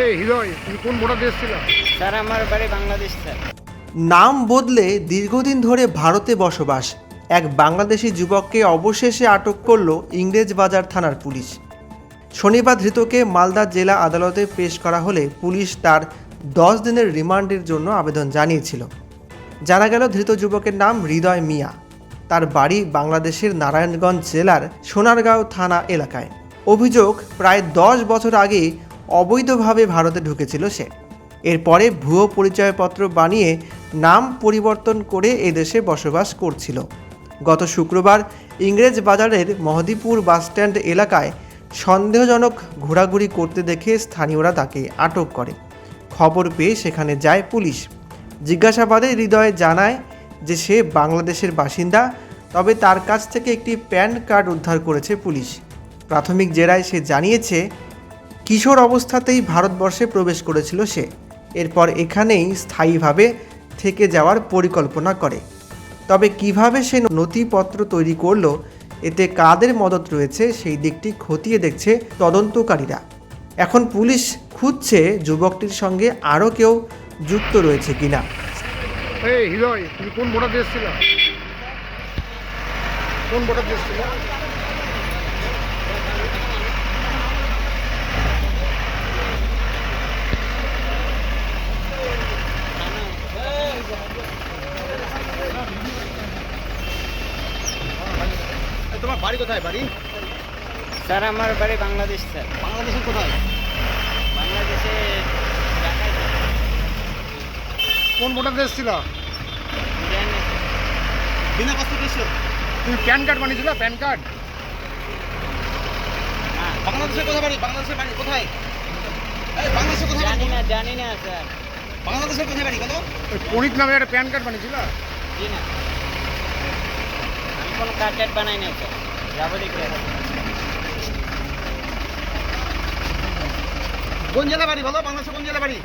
এই হৃদয় তুমি কোন ভোটার দিয়ে এসেছিল? স্যার আমার বাড়ি বাংলাদেশ স্যার। নাম বদলে দীর্ঘদিন ধরে ভারতে বসবাস এক বাংলাদেশি যুবককে অবশেষে আটক করল ইংরেজবাজার থানার পুলিশ। শনিবার ধৃতকে মালদা জেলা আদালতে পেশ করা হলে পুলিশ তার দশ দিনের রিমান্ডের জন্য আবেদন জানিয়েছিল। জানা গেল ধৃত যুবকের নাম হৃদয় মিয়া। তার বাড়ি বাংলাদেশের নারায়ণগঞ্জ জেলার সোনারগাঁও থানা এলাকায়। অভিযোগ প্রায় দশ বছর আগে অবৈধভাবে ভারতে ঢুকেছিল সে। এরপরে ভুয়ো পরিচয়পত্র বানিয়ে নাম পরিবর্তন করে এদেশে বসবাস করছিল। গত শুক্রবার ইংরেজ বাজারের মহদীপুর বাসস্ট্যান্ড এলাকায় সন্দেহজনক ঘোরাঘুরি করতে দেখে স্থানীয়রা তাকে আটক করে। খবর পেয়ে সেখানে যায় পুলিশ। জিজ্ঞাসাবাদে হৃদয় জানায় যে সে বাংলাদেশের বাসিন্দা, তবে তার কাছ থেকে একটি প্যান কার্ড উদ্ধার করেছে পুলিশ। প্রাথমিক জেরায় সে জানিয়েছে কিশোর অবস্থাতেই ভারতবর্ষে প্রবেশ করেছিল সে। এরপর এখানেই স্থায়ীভাবে থেকে যাওয়ার পরিকল্পনা করে। তবে কীভাবে সে নথিপত্র তৈরি করল, এতে কাদের মদত রয়েছে, সেই দিকটি খতিয়ে দেখছে তদন্তকারীরা। এখন পুলিশ খুঁজছে যুবকটির সঙ্গে আরও কেউ যুক্ত রয়েছে কিনা। এই কোন ভোটার দিয়ে এসেছিল? কোন ভোটার দিয়ে এসেছিল তোমার বাড়ি কোথায় বাড়ি? স্যার আমার বাড়ি বাংলাদেশ স্যার। বাংলাদেশের কোথায়? বাংলাদেশে কোন ভোটার দিয়ে এসেছিল? বিনা কষ্ট এসছো তুমি প্যান কার্ড বানিয়েছিল প্যান কার্ড? হ্যাঁ, বাংলাদেশের কোথায় বাড়ি? বাংলাদেশের বাড়ি কোথায়? এই বাংলাদেশের কোথায় জানি না জানি না স্যার। বাংলাদেশের কোথায় বাড়ি কত ওই পণিত নামে একটা প্যান কার্ড বানিয়েছিল? জি না। আমি কোনো কার্ড টার্ড বানাই নাই স্যার। কোন জেলা বাড়ি বলো? বাংলাদেশে কোন জেলা বাড়ি